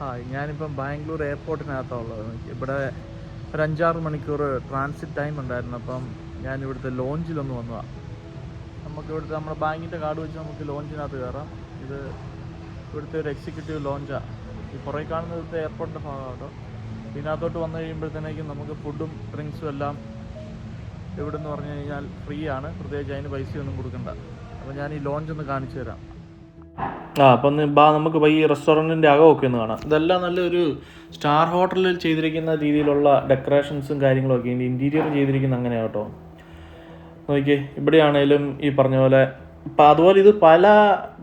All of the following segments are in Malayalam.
ഹായ് ഞാനിപ്പം ബാംഗ്ലൂർ എയർപോർട്ടിനകത്താണ് ഉള്ളത് ഇവിടെ ഒരു അഞ്ചാറ് മണിക്കൂർ ട്രാൻസിറ്റ് ടൈം ഉണ്ടായിരുന്നു. അപ്പം ഞാൻ ഇവിടുത്തെ ലോഞ്ചിലൊന്ന് വന്നതാണ് നമുക്ക് ഇവിടുത്തെ നമ്മുടെ ബാങ്കിന്റെ കാർഡ് വെച്ച് നമുക്ക് ലോഞ്ചിനകത്ത് കയറാം. ഇത് ഇവിടുത്തെ ഒരു എക്സിക്യൂട്ടീവ് ലോഞ്ചാണ് ഈ പുറകെ കാണുന്ന ഇവിടുത്തെ എയർപോർട്ടിന്റെ ഭാഗമാട്ടോ. ഇതിനകത്തോട്ട് വന്നു കഴിയുമ്പോഴത്തേക്കും നമുക്ക് ഫുഡും ഡ്രിങ്ക്സും എല്ലാം ഇവിടെ നിന്ന് പറഞ്ഞു കഴിഞ്ഞാൽ ഫ്രീ ആണ് പ്രത്യേകിച്ച് അതിന് പൈസയൊന്നും കൊടുക്കണ്ട. അപ്പോൾ ഞാൻ ഈ ലോഞ്ച് ഒന്ന് കാണിച്ചു തരാം ആ അപ്പം ബാ നമുക്ക് ഈ റെസ്റ്റോറന്റിന്റെ അകമൊക്കെ ഒന്ന് കാണാം. ഇതെല്ലാം നല്ലൊരു സ്റ്റാർ ഹോട്ടലിൽ ചെയ്തിരിക്കുന്ന രീതിയിലുള്ള ഡെക്കറേഷൻസും കാര്യങ്ങളൊക്കെ ഇതിന്റെ ഇന്റീരിയർ ചെയ്തിരിക്കുന്ന അങ്ങനെയാണ് കേട്ടോ. നോക്കിയേ ഇവിടെയാണേലും ഈ പറഞ്ഞ പോലെ ഇപ്പം അതുപോലെ ഇത് പല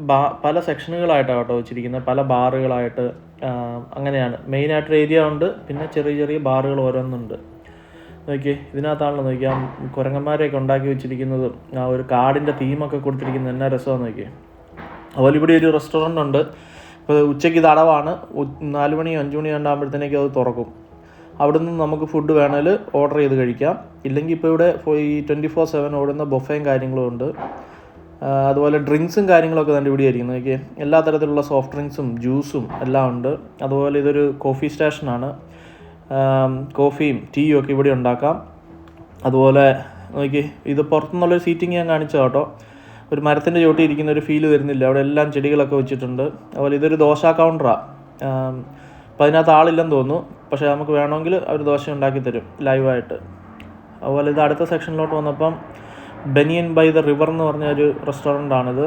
ബാ പല സെക്ഷനുകളായിട്ടാണ് കേട്ടോ വെച്ചിരിക്കുന്നത് പല ബാറുകളായിട്ട് അങ്ങനെയാണ്. മെയിനായിട്ടൊരു ഏരിയ ഉണ്ട് പിന്നെ ചെറിയ ചെറിയ ബാറുകൾ ഓരോന്നുണ്ട്. നോക്കിയേ ഇതിനകത്താണല്ലോ നോക്കിയാൽ കുരങ്ങന്മാരെയൊക്കെ ഉണ്ടാക്കി വെച്ചിരിക്കുന്നതും. ആ ഒരു കാടിന്റെ തീമൊക്കെ കൊടുത്തിരിക്കുന്നത്. എന്നാ രസമാണെന്ന് നോക്കിയേ. അതുപോലെ ഇവിടെ ഒരു റെസ്റ്റോറന്റ് ഉണ്ട്. ഇപ്പോൾ ഉച്ചയ്ക്ക് ഇത് അടവാണ്. നാല് മണി അഞ്ച് മണി കണ്ടാകുമ്പോഴത്തേക്ക് അത് തുറക്കും. അവിടെ നിന്ന് നമുക്ക് ഫുഡ് വേണമെങ്കിൽ ഓർഡർ ചെയ്ത് കഴിക്കാം. ഇല്ലെങ്കിൽ ഇപ്പോൾ ഇവിടെ ഈ ട്വന്റി ഫോർ സെവൻ ഓടുന്ന ബൊഫയും കാര്യങ്ങളും ഉണ്ട്. അതുപോലെ ഡ്രിങ്ക്സും കാര്യങ്ങളൊക്കെ തന്നെ ഇവിടെ ആയിരിക്കും. നോക്കി എല്ലാ തരത്തിലുള്ള സോഫ്റ്റ് ഡ്രിങ്ക്സും ജ്യൂസും എല്ലാം ഉണ്ട്. അതുപോലെ ഇതൊരു കോഫി സ്റ്റേഷനാണ് കോഫിയും ടീയും ഒക്കെ ഇവിടെ ഉണ്ടാക്കാം. അതുപോലെ നോക്കി ഇത് പുറത്തുനിന്നുള്ളൊരു സീറ്റിംഗ് ഞാൻ കാണിച്ചു കേട്ടോ ഒരു മരത്തിന്റെ ചോട്ടി ഇരിക്കുന്ന ഒരു ഫീൽ വരുന്നില്ല. അവിടെ എല്ലാം ചെടികളൊക്കെ വെച്ചിട്ടുണ്ട്. അതുപോലെ ഇതൊരു ദോശ കൗണ്ടറാണ് അപ്പം അതിനകത്ത് ആളില്ലെന്ന് തോന്നുന്നു. പക്ഷേ നമുക്ക് വേണമെങ്കിൽ അവർ ദോശ ഉണ്ടാക്കി തരും ലൈവായിട്ട് അതുപോലെ ഇത് അടുത്ത സെക്ഷനിലോട്ട് വന്നപ്പം ബനിയൻ ബൈ ദ റിവർ എന്ന് പറഞ്ഞ ഒരു റെസ്റ്റോറന്റ് ആണിത്.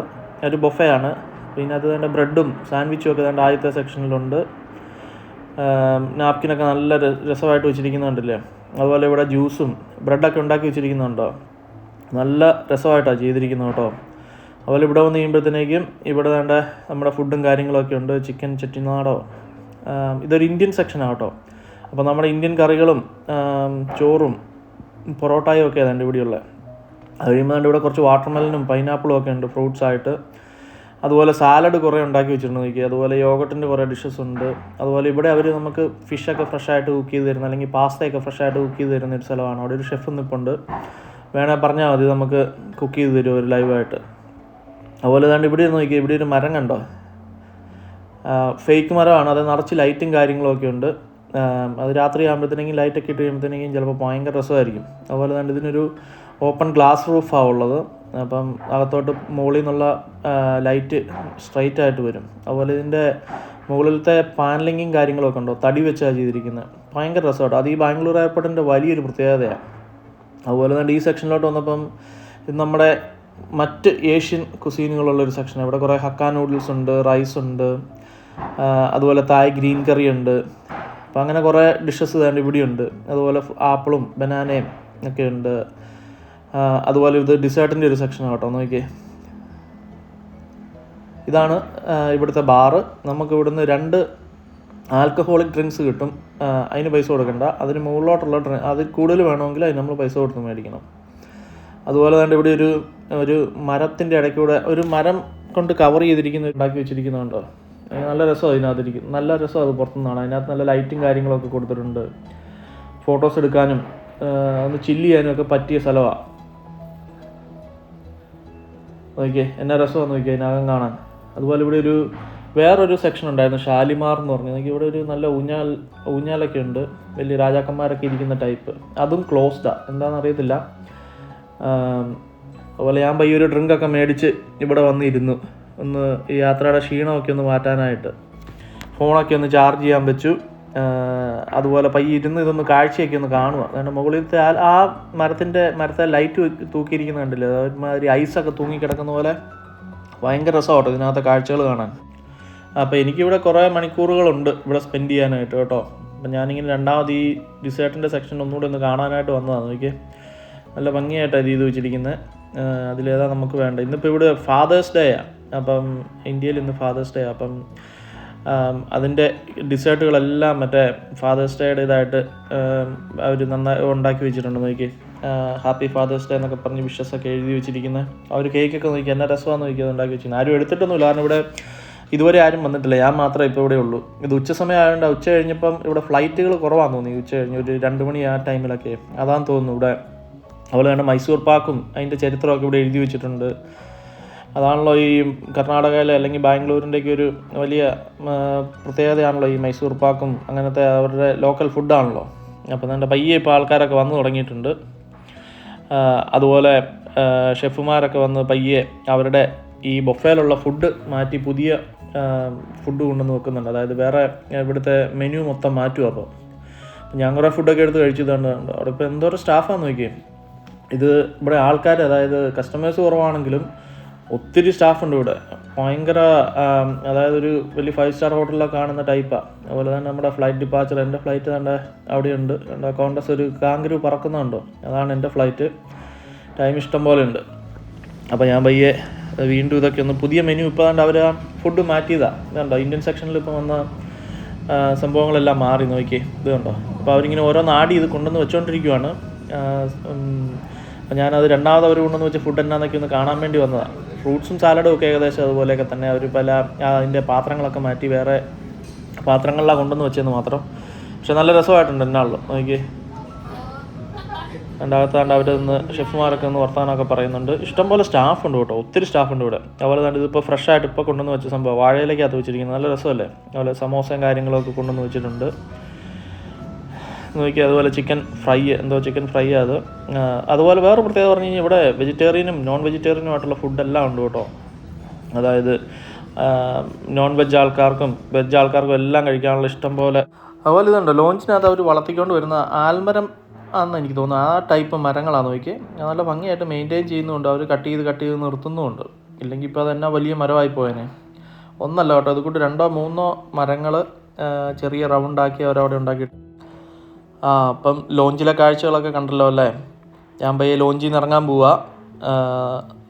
ഒരു ബൊഫയാണ് ഇതിനകത്ത് തന്നെ ബ്രെഡും സാൻഡ്വിച്ചും ഒക്കെ തന്നെ ആദ്യത്തെ സെക്ഷനിലുണ്ട് നാപ്കിനൊക്കെ നല്ല രസമായിട്ട് വെച്ചിരിക്കുന്നുണ്ടല്ലേ? അതുപോലെ ഇവിടെ ജ്യൂസും ബ്രെഡൊക്കെ ഉണ്ടാക്കി വെച്ചിരിക്കുന്നുണ്ടോ? നല്ല രസമായിട്ടാണ് ചെയ്തിരിക്കുന്നത് കേട്ടോ. അതുപോലെ ഇവിടെ വന്ന് കഴിയുമ്പോഴത്തേക്കും ഇവിടെ വേണ്ട നമ്മുടെ ഫുഡും കാര്യങ്ങളൊക്കെ ഉണ്ട്. ചിക്കൻ ചെട്ടിനാടോ ഇതൊരു ഇന്ത്യൻ സെക്ഷനാണ് കേട്ടോ. അപ്പോൾ നമ്മുടെ ഇന്ത്യൻ കറികളും ചോറും പൊറോട്ടയും ഒക്കെ ആണ് ഇവിടെയുള്ളത് അത് കഴിയുമ്പോൾ ഇവിടെ കുറച്ച് വാട്ടർമെലനും പൈനാപ്പിളും ഒക്കെ ഉണ്ട് ഫ്രൂട്ട്സ് ആയിട്ട്. അതുപോലെ സാലഡ് കുറേ ഉണ്ടാക്കി വെച്ചിട്ടുണ്ട് നോക്കി അതുപോലെ യോഗട്ടിന്റെ കുറേ ഡിഷസ് ഉണ്ട്. അതുപോലെ ഇവിടെ അവർ നമുക്ക് ഫിഷൊക്കെ ഫ്രഷായിട്ട് കുക്ക് ചെയ്ത് തരുന്ന അല്ലെങ്കിൽ പാസ്തയൊക്കെ ഫ്രഷായിട്ട് കുക്ക് ചെയ്ത് തരുന്ന ഒരു സ്ഥലമാണ്. അവിടെ ഒരു ഷെഫ് നിൽപ്പുണ്ട് വേണേൽ പറഞ്ഞാൽ മതി നമുക്ക് കുക്ക് ചെയ്ത് തരും ഒരു ലൈവായിട്ട് അതുപോലെ തന്നെ ഇവിടെ നോക്കി ഇവിടെ ഒരു മരം കണ്ടോ? ഫേക്ക് മരമാണ്. അത് നിറച്ച് ലൈറ്റും കാര്യങ്ങളൊക്കെ ഉണ്ട്. അത് രാത്രി ആകുമ്പോഴത്തേക്കും ലൈറ്റൊക്കെ ഇട്ട് കഴിയുമ്പോഴത്തേനെങ്കിലും ചിലപ്പോൾ ഭയങ്കര രസമായിരിക്കും. അതുപോലെ തന്നെ ഇതിനൊരു ഓപ്പൺ ഗ്ലാസ് റൂഫാണ് ഉള്ളത്. അപ്പം അകത്തോട്ട് മുകളിൽ നിന്നുള്ള ലൈറ്റ് സ്ട്രൈറ്റ് ആയിട്ട് വരും. അതുപോലെ ഇതിന്റെ മുകളിലത്തെ പാനലിങ്ങും കാര്യങ്ങളൊക്കെ ഉണ്ടോ? തടി വെച്ചാണ് ചെയ്തിരിക്കുന്നത് ഭയങ്കര രസമാട്ടോ. അത് ഈ ബാംഗ്ലൂർ എയർപോർട്ടിന്റെ വലിയൊരു പ്രത്യേകതയാണ് അതുപോലെ തന്നെ ഈ സെക്ഷനിലോട്ട് വന്നപ്പം ഇത് നമ്മുടെ മറ്റ് ഏഷ്യൻ കുസീനുകളുള്ളൊരു സെക്ഷൻ ഇവിടെ കുറേ ഹക്ക നൂഡിൽസ് ഉണ്ട് റൈസ് ഉണ്ട് അതുപോലെ തായ് ഗ്രീൻ കറി ഉണ്ട്. അപ്പോൾ അങ്ങനെ കുറേ ഡിഷസ് തന്നെ ഇവിടെയുണ്ട്. അതുപോലെ ആപ്പിളും ബനാനയും ഒക്കെ ഉണ്ട്. അതുപോലെ ഇത് ഡിസേർട്ടിന്റെ ഒരു സെക്ഷനാണ് കേട്ടോ നോക്കിയേ. ഇതാണ് ഇവിടുത്തെ ബാറ് നമുക്ക് ഇവിടുന്ന് രണ്ട് ആൽക്കഹോളിക് ഡ്രിങ്ക്സ് കിട്ടും. അതിന് പൈസ കൊടുക്കണ്ട. അതിന് മുകളിലോട്ടുള്ള ഡ്രിങ്ക് അതിൽ കൂടുതൽ വേണമെങ്കിൽ അതിന് നമ്മൾ പൈസ കൊടുത്ത് മേടിക്കണം. അതുപോലെ തന്നെ ഇവിടെ ഒരു ഒരു മരത്തിന്റെ ഇടയ്ക്കൂടെ ഒരു മരം കൊണ്ട് കവർ ചെയ്തിരിക്കുന്ന ഉണ്ടാക്കി വെച്ചിരിക്കുന്നുണ്ടോ? നല്ല നല്ല രസമാണ് അതിനകത്തിരിക്കും നല്ല രസം അത് പുറത്തുനിന്നാണ്. അതിനകത്ത് നല്ല ലൈറ്റും കാര്യങ്ങളൊക്കെ കൊടുത്തിട്ടുണ്ട്. ഫോട്ടോസ് എടുക്കാനും ഒന്ന് ചില്ല് ചെയ്യാനും ഒക്കെ പറ്റിയ സ്ഥലമാണ് നോക്കിയേ എന്നാ രസമാണ് നോക്കിയേ അതിനകം കാണാൻ. അതുപോലെ ഇവിടെ ഒരു വേറൊരു സെക്ഷൻ ഉണ്ടായിരുന്നു ഷാലിമാർ എന്ന് പറഞ്ഞു. എനിക്ക് ഇവിടെ ഒരു നല്ല ഊഞ്ഞാൽ ഊഞ്ഞാലൊക്കെ ഉണ്ട്. വലിയ രാജാക്കന്മാരൊക്കെ ഇരിക്കുന്ന ടൈപ്പ് അതും ക്ലോസ്ഡാണ് എന്താണെന്ന് അറിയത്തില്ല. അതുപോലെ ഞാൻ പയ്യൊരു ഡ്രിങ്കൊക്കെ മേടിച്ച് ഇവിടെ വന്നിരുന്നു. ഒന്ന് ഈ യാത്രയുടെ ക്ഷീണമൊക്കെ ഒന്ന് മാറ്റാനായിട്ട്. ഫോണൊക്കെ ഒന്ന് ചാർജ് ചെയ്യാൻ വെച്ചു. അതുപോലെ പയ്യെ ഇരുന്ന് ഇതൊന്ന് കാഴ്ചയൊക്കെ ഒന്ന് കാണുക അതുകൊണ്ട് മുകളിലത്തെ ആ ആ മരത്തിന്റെ മരത്തെ ലൈറ്റ് തൂക്കിയിരിക്കുന്ന കണ്ടില്ലേ? ഒരുമാതിരി ഐസൊക്കെ തൂങ്ങിക്കിടക്കുന്ന പോലെ ഭയങ്കര രസമാട്ടോ ഇതിനകത്തെ കാഴ്ചകൾ കാണാൻ. അപ്പോൾ എനിക്കിവിടെ കുറേ മണിക്കൂറുകളുണ്ട് ഇവിടെ സ്പെൻഡ് ചെയ്യാനായിട്ട് കേട്ടോ. അപ്പം ഞാനിങ്ങനെ രണ്ടാമത് ഈ ഡിസേർട്ടിന്റെ സെക്ഷൻ ഒന്നുകൂടി ഒന്ന് കാണാനായിട്ട് വന്നതാണ് നോക്കിയേ. നല്ല ഭംഗിയായിട്ടാണ് ഇത് വെച്ചിരിക്കുന്നത് അതിലേതാ നമുക്ക് വേണ്ട ഇന്നിപ്പോൾ ഇവിടെ ഫാദേഴ്സ് ഡേ ആണ് അപ്പം ഇന്ത്യയിൽ ഇന്ന് ഫാദേഴ്സ് ഡേ അപ്പം അതിന്റെ ഡിസേർട്ടുകളെല്ലാം മറ്റേ ഫാദേഴ്സ് ഡേയുടെ ഇതായിട്ട് അവർ നന്നായി ഉണ്ടാക്കി വെച്ചിട്ടുണ്ട് നോക്കി. ഹാപ്പി ഫാദേഴ്സ് ഡേ എന്നൊക്കെ പറഞ്ഞ് വിഷസ് ഒക്കെ എഴുതി വെച്ചിരിക്കുന്നത് ആ ഒരു കേക്കൊക്കെ നോക്കി എന്നാ രസമാണെന്ന് നോക്കി അത് ഉണ്ടാക്കി വെച്ചിരുന്നു. ആരും എടുത്തിട്ടൊന്നുമില്ല. കാരണം ഇവിടെ ഇതുവരെ ആരും വന്നിട്ടില്ല. ഞാൻ മാത്രമേ ഇപ്പോൾ ഇവിടെ ഉള്ളൂ. ഇത് ഉച്ച സമയം ആയതുകൊണ്ട് ഉച്ച കഴിഞ്ഞപ്പം ഇവിടെ ഫ്ലൈറ്റുകൾ കുറവാണെന്ന് തോന്നി. ഉച്ച കഴിഞ്ഞ് ഒരു രണ്ട് മണി ആ ടൈമിലൊക്കെ അതാന്ന് തോന്നുന്നു ഇവിടെ അതുപോലെ തന്നെ മൈസൂർ പാക്കും അതിന്റെ ചരിത്രമൊക്കെ ഇവിടെ എഴുതി വെച്ചിട്ടുണ്ട്. അതാണല്ലോ ഈ കർണാടകയിലെ അല്ലെങ്കിൽ ബാംഗ്ലൂരിന്റെയൊക്കെ ഒരു വലിയ പ്രത്യേകതയാണല്ലോ ഈ മൈസൂർ പാക്കും അങ്ങനത്തെ അവരുടെ ലോക്കൽ ഫുഡാണല്ലോ അപ്പോൾ തന്നെ പയ്യെ ഇപ്പോൾ ആൾക്കാരൊക്കെ വന്നു തുടങ്ങിയിട്ടുണ്ട്. അതുപോലെ ഷെഫുമാരൊക്കെ വന്ന് പയ്യെ അവരുടെ ഈ ബൊഫയിലുള്ള ഫുഡ് മാറ്റി പുതിയ ഫുഡ് കൊണ്ടുവന്ന് വെക്കുന്നുണ്ട്. അതായത് വേറെ ഇവിടുത്തെ മെനു മൊത്തം മാറ്റും അപ്പോൾ കുറേ ഫുഡൊക്കെ എടുത്ത് കഴിച്ചതാണ് അവിടെ ഇപ്പോൾ എന്തോരം സ്റ്റാഫാന്ന് നോക്കിയേ. ഇത് ഇവിടെ ആൾക്കാർ അതായത് കസ്റ്റമേഴ്സ് കുറവാണെങ്കിലും ഒത്തിരി സ്റ്റാഫുണ്ട് ഇവിടെ. ഭയങ്കര അതായത് ഒരു വലിയ ഫൈവ് സ്റ്റാർ ഹോട്ടലിലൊക്കെ കാണുന്ന ടൈപ്പാണ് അതുപോലെ തന്നെ നമ്മുടെ ഫ്ലൈറ്റ് ഡിപ്പാച്ചർ എന്റെ ഫ്ലൈറ്റ് തന്നെ അവിടെയുണ്ട്. എന്റെ കോൺഗ്രസ് ഒരു കാങ്കരു പറക്കുന്നുണ്ടോ? അതാണ് എന്റെ ഫ്ലൈറ്റ് ടൈം ഇഷ്ടം പോലെ ഉണ്ട്. അപ്പോൾ ഞാൻ പയ്യെ വീണ്ടും ഇതൊക്കെ ഒന്ന് പുതിയ മെനു ഇപ്പോൾ തന്നെ അവർ ആ ഫുഡ് മാറ്റിയതാണ് ഇതുണ്ടോ? ഇന്ത്യൻ സെക്ഷനിൽ ഇപ്പോൾ വന്ന സംഭവങ്ങളെല്ലാം മാറി. നോക്കി ഇത് കണ്ടോ അപ്പോൾ അവരിങ്ങനെ ഓരോന്ന് ആഡ് ചെയ്ത് കൊണ്ടുവന്ന് വെച്ചുകൊണ്ടിരിക്കുവാണ് അപ്പോൾ ഞാനത് രണ്ടാമത് അവർ കൊണ്ടുവന്ന് വെച്ച് ഫുഡ് എന്നാന്നൊക്കെ ഒന്ന് കാണാൻ വേണ്ടി വന്നതാണ് ഫ്രൂട്ട്സും സാലഡും ഒക്കെ ഏകദേശം അതുപോലെയൊക്കെ തന്നെ അവർ പല അതിന്റെ പാത്രങ്ങളൊക്കെ മാറ്റി വേറെ പാത്രങ്ങളിലാണ് കൊണ്ടുവന്ന് വെച്ചതെന്ന് മാത്രം. പക്ഷെ നല്ല രസമായിട്ടുണ്ട് എന്നാളും. നോക്കി രണ്ടാമത്താണ്ട് അവർ നിന്ന് ഷെഫുമാരൊക്കെ ഒന്ന് വർത്തമാനമൊക്കെ പറയുന്നുണ്ട്. ഇഷ്ടംപോലെ സ്റ്റാഫ് ഉണ്ട് കേട്ടോ. ഒത്തിരി സ്റ്റാഫ് ഉണ്ട് ഇവിടെ. അതുപോലെ തന്നെ ഇതിപ്പോൾ ഫ്രഷ് ആയിട്ട് ഇപ്പോൾ കൊണ്ടുവന്ന് വെച്ച സംഭവം. വാഴയിലേക്കകത്ത് വെച്ചിരിക്കുന്നത്. നല്ല രസമല്ലേ? അതുപോലെ സമോസയും കാര്യങ്ങളൊക്കെ കൊണ്ടുവന്ന് വെച്ചിട്ടുണ്ട്. നോക്കി അതുപോലെ ചിക്കൻ ഫ്രൈ എന്തോ ചിക്കൻ ഫ്രൈ അത്. അതുപോലെ വേറെ പ്രത്യേകത പറഞ്ഞു കഴിഞ്ഞാൽ ഇവിടെ വെജിറ്റേറിയനും നോൺ വെജിറ്റേറിയനും ആയിട്ടുള്ള ഫുഡെല്ലാം ഉണ്ട് കേട്ടോ. അതായത് നോൺ വെജ് ആൾക്കാർക്കും വെജ് ആൾക്കാർക്കും എല്ലാം കഴിക്കാനുള്ള ഇഷ്ടം പോലെ. അതുപോലെ ഇതുണ്ട് ലോഞ്ചിനകത്ത് അവർ വളർത്തിക്കൊണ്ട് വരുന്ന ആൽമരം ആണെന്ന് എനിക്ക് തോന്നുന്നു. ആ ടൈപ്പ് മരങ്ങളാണ് നോക്കി നല്ല ഭംഗിയായിട്ട് മെയിന്റെയിൻ ചെയ്യുന്നുണ്ട്. അവർ കട്ട് ചെയ്ത് കട്ട് ചെയ്ത് നിർത്തുന്നുമുണ്ട്. ഇല്ലെങ്കിൽ ഇപ്പോൾ അതെന്നാ വലിയ മരമായി പോയേനെ. ഒന്നല്ല കേട്ടോ അതുകൊണ്ട് രണ്ടോ മൂന്നോ മരങ്ങൾ ചെറിയ റൗണ്ടാക്കി അവരവിടെ ഉണ്ടാക്കി ആ അപ്പം ലോഞ്ചിലെ കാഴ്ചകളൊക്കെ കണ്ടല്ലോ അല്ലേ? ഞാൻ പയ്യെ ലോഞ്ചിൽ നിന്ന് ഇറങ്ങാൻ പോവാ.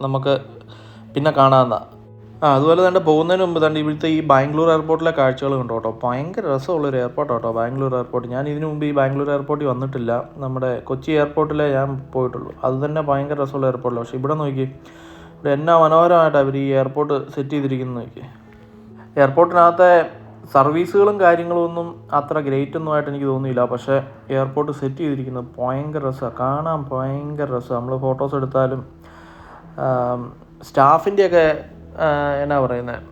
നമുക്ക് പിന്നെ കാണാമെന്നാ ആ അതുപോലെ തന്നെ പോകുന്നതിന് മുമ്പ് തന്നെ ഇവിടുത്തെ ഈ ബാംഗ്ലൂർ എയർപോർട്ടിലെ കാഴ്ചകൾ കണ്ടു കേട്ടോ. ഭയങ്കര രസമുള്ളൊരു എയർപോർട്ടാണ് കേട്ടോ ബാംഗ്ലൂർ എയർപോർട്ട്. ഞാൻ ഇതിനു മുമ്പ് ഈ ബാംഗ്ലൂർ എയർപോർട്ടിൽ വന്നിട്ടില്ല. നമ്മുടെ കൊച്ചി എയർപോർട്ടിലേ ഞാൻ പോയിട്ടുള്ളൂ. അത് തന്നെ ഭയങ്കര രസമുള്ള എയർപോർട്ടിലാണ് പക്ഷേ ഇവിടെ നോക്കി ഇവിടെ എന്നാ മനോഹരമായിട്ടാണ് അവർ ഈ എയർപോർട്ട് സെറ്റ് ചെയ്തിരിക്കുന്നത് നോക്കി. എയർപോർട്ടിനകത്തെ സർവീസുകളും കാര്യങ്ങളും ഒന്നും അത്ര ഗ്രേറ്റ് ഒന്നും ആയിട്ട് എനിക്ക് തോന്നിയില്ല പക്ഷേ എയർപോർട്ട് സെറ്റ് ചെയ്തിരിക്കുന്നത് ഭയങ്കര രസമാണ് കാണാൻ ഭയങ്കര രസമാണ് നമ്മൾ ഫോട്ടോസ് എടുത്താലും സ്റ്റാഫിന്റെയൊക്കെ എന്നാ പറയുന്നത്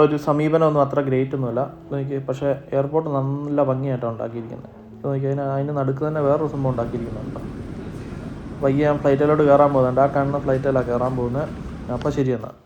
ഒരു സമീപനമൊന്നും അത്ര ഗ്രേറ്റ് ഒന്നുമല്ല എനിക്ക് പക്ഷേ എയർപോർട്ട് നല്ല ഭംഗിയായിട്ടാണ് ഉണ്ടാക്കിയിരിക്കുന്നത്. നോക്കി അതിന് അതിന് നടുക്ക് തന്നെ വേറൊരു സംഭവം ഉണ്ടാക്കിയിരിക്കുന്നുണ്ട്. വയ്യ ഞാൻ ഫ്ലൈറ്റിലോട്ട് കയറാൻ പോകുന്നുണ്ട്. ആ കാണുന്ന ഫ്ലൈറ്റിലാണ് കയറാൻ പോകുന്നത്. അപ്പോൾ ശരി എന്നാൽ